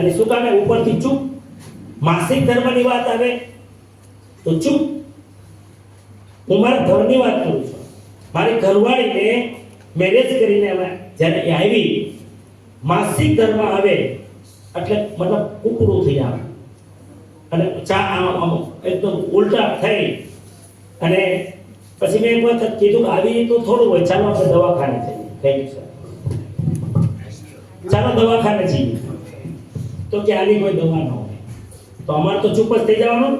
અને શું કામે ઉપરથી ચૂપ. માસિક ધર્મની વાત આવે તો ચૂપ. હું મારા ઘરની વાત કરું છું. મારી ઘરવાળીને મેરેજ કરીને જ્યારે એ આવી, માસિક ધર્મ આવે એટલે મતલબ કૂકરું થઈ આવે. અને ચા આમ એકદમ ઉલટા થઈ. અને પછી મેં એક કીધું કે આવી તો થોડું હોય, ચાલો આપણે દવાખાને જઈએ. થેન્ક યુ સર ચાલો દવાખાને જઈએ. તો કે આની કોઈ દવા ન હોય. તો અમારે તો ચૂપ જ થઈ જવાનું.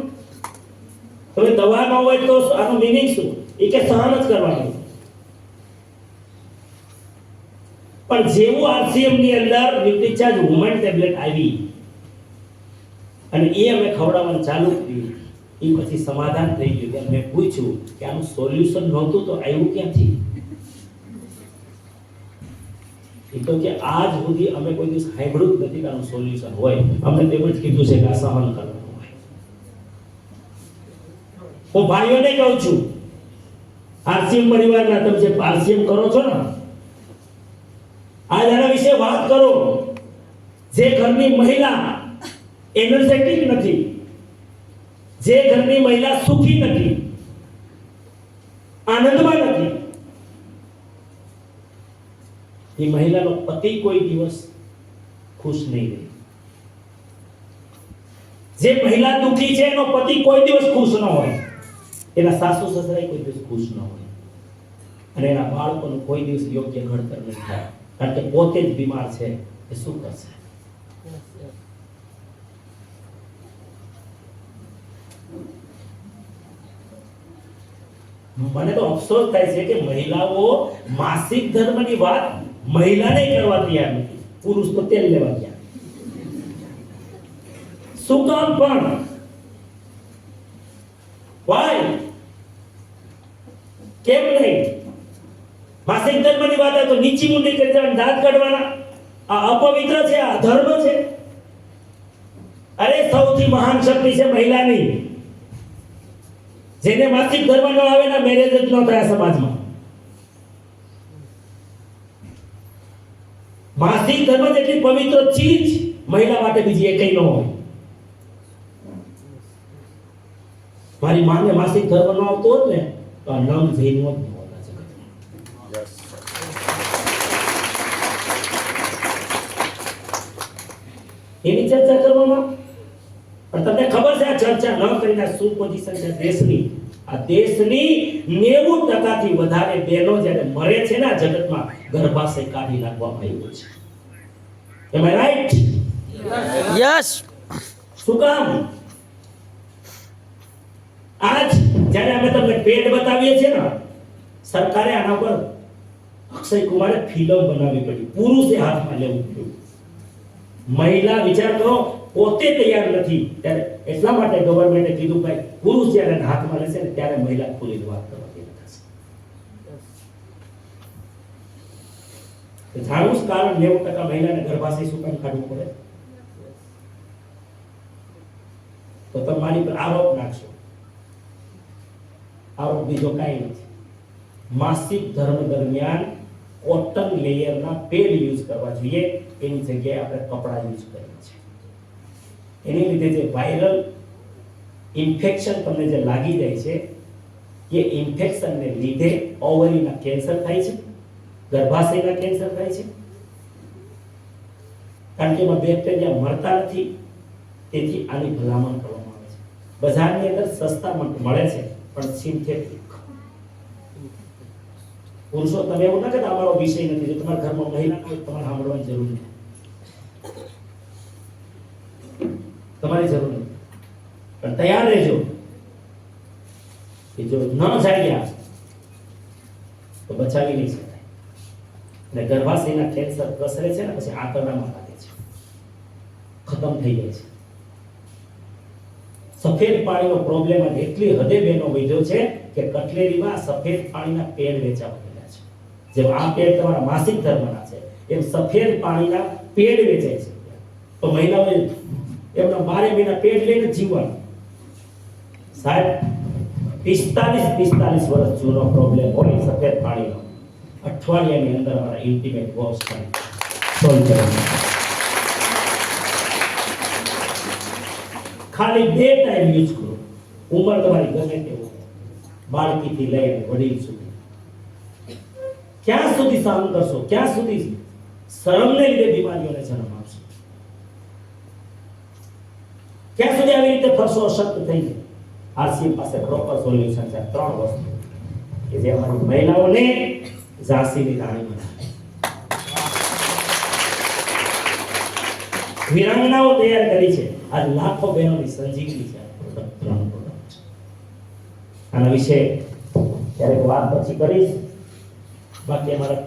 હવે દવા ન હોય તો આનું મિનિંગ શું? એ કે સહન જ કરવાનું. પણ જેવું આરસીએમની અંદર ન્યુટ્રીચાર્જ વુમન ટેબ્લેટ આવી, અને એ અમે ખવડાવવાનું ચાલુ કર્યું એ પછી સમાધાન થઈ ગયું. મેં પૂછ્યું કે આનું સોલ્યુશન નહોતું તો આવ્યું ક્યાંથી? તો કે આજ સુધી અમે કોઈ દિવસ સાંભળ્યું નથી કે સોલ્યુશન હોય. અમને તેમ જ કીધું છે કે આ સહન કરવાનું હોય. હું ભાઈઓને કહું છું આરસીએમ પરિવારના તમે જે આરસીએમ કરો છો ને આજ આના વિશે વાત કરો. જે ઘરની મહિલા એનર્જેટિક નથી, જે ઘરની મહિલા સુખી નથી, આનંદમાં નથી એ મહિલાનો પતિ કોઈ દિવસ ખુશ નહીં રહે. જે મહિલા દુખી છે, એનો પતિ કોઈ દિવસ ખુશ ન હોય. એના સાસુ સસરા કોઈ દિવસ ખુશ ન હોય. અને એના બાળકોનું કોઈ દિવસ યોગ્ય ઘડતર નહીં થાય. કારણ કે પોતે જ બીમાર છે, એ શું કરશે? મને તો અફસોસ થાય છે કે મહિલાઓ માસિક ધર્મની વાત મહિલાને કરવા તૈયાર નથી પુરુષ તો તેલ લેવા ગયા શું કામ પણ? વાય કેમ નહીં? માસિક ધર્મની વાત આવે તો નીચી મુંડી કરી દેવાની, દાંત કાઢવાના. આ અપવિત્ર છે, આ ધર્મ છે. અરે, સૌથી મહાન શક્તિ છે મહિલાની. જેને માસિક ધર્મ ન આવે ને મેરેજ જ ન થયા સમાજમાં. માસિક ધર્મ જેટલી પવિત્ર ચીજ મહિલા માટે બીજી એકઈ ન હોય. મારી માને માસિક ધર્મ ન આવતો હોત ને, તો આ નંગ જઈને. એની ચર્ચા કરવામાં? પણ તમને ખબર છે આ ચર્ચા ન કરીને શું પોઝિશન છે દેશની. આ દેશની નેવું ટકાથી વધારે બહેનો જ્યારે મરે છે ને આ જગતમાં ગર્ભાશય કાઢી નાખવામાં આવ્યો છે. એમ રાઈટ યસ શું કામ? આજ જ્યારે અમે તમને પેટ બતાવીએ છીએ ને સરકારે આના પર અક્ષય કુમારે ફિલ્મ બનાવવી પડી. પુરુષે હાથમાં લેવું પડ્યું. મહિલા વિચાર કરો પોતે તૈયાર નથી. ત્યારે એટલા માટે ગવર્મેન્ટે કીધું ભાઈ પુરુષ જ્યારે હાથમાં લેશે ને ત્યારે મહિલા ખુલીને વાત કરવા તૈયાર થશે. જાણવું જ કારણ નેવું ટકા મહિલાને ગર્ભાશય શું કામ કાઢવું પડે? તો તમે મારી પર આરોપ નાખશો. આરોપ બીજો કાંઈ નથી. માસિક ધર્મ દરમિયાન કોટન લેયરના પેડ યુઝ કરવા જોઈએ. એની જગ્યાએ આપણે કપડાં યુઝ કરીએ છીએ. એની લીધે જે વાયરલ ઇન્ફેક્શન તમને જે લાગી જાય છે, એ ઇન્ફેક્શનને લીધે ઓવરીના કેન્સર થાય છે. ગર્ભાશયના કેન્સર થાય છે. કારણ કે બેક્ટેરિયા મરતા નથી, તેથી આની ભલામણ કરવામાં આવે છે. બજારની અંદર સસ્તા મળે છે, પણ સિન્થેટિક પુરુષો, તમે એવું ના કહેતા, અમારો વિષય નથી, જો તમારા ઘરમાં મહિલા હોય તમારે સાંભળવાની જરૂર નથી. તમારી જરૂર નથી. પણ તૈયાર રહેજો. કે જો ન જાગ્યા તો બચાવી નહીં શકાય અને ગર્ભાશયના કેન્સર પ્રસરે છે ને, પછી આંતરડામાં લાગે છે. ખતમ થઈ જાય છે. સફેદ પાણીનો પ્રોબ્લેમ આજે એટલી હદે બેનો વધ્યો છે કે કટલેરીમાં સફેદ પાણીના પેડ વેચાવા છે. જેમ આ પેડ તમારા માસિક ધર્મના છે, એમ સફેદ પાણીના પેડ વેચાય છે. તો મહિલાઓએ એમના બારે મહિના પેડ લઈને જીવવાનું. સાહેબ, પિસ્તાલીસ પિસ્તાલીસ વર્ષ જૂનો પ્રોબ્લેમ હોય સફેદ પાણીનો. અઠવાડિયાની અંદર અમારા ઇન્ટિમેટ વોશ સોલ્વ કરવાનું ખાલી બે ટાઈમ યુઝ કરો ઉંમર તમારી ગમે તે હોય બાળકીથી લઈને વડીલ સુધી ક્યાં સુધી સહન કરશો ક્યાં સુધી શરમને લીધે બીમારીઓને જન્મ આપશો ક્યાં સુધી આવી રીતે ફરશો અશક્ત થઈ જાય આરસી પાસે પ્રોપર સોલ્યુશન છે આ ત્રણ વસ્તુ કે જે અમારી મહિલાઓને ઝાંસીની રાણી બનાવી. વિરંગનાઓ તૈયાર કરી છે. આ લાખો બહેનોની સંજીવની છે. આના વિશે ક્યારેક વાત પછી કરીશ. બાકી અમારા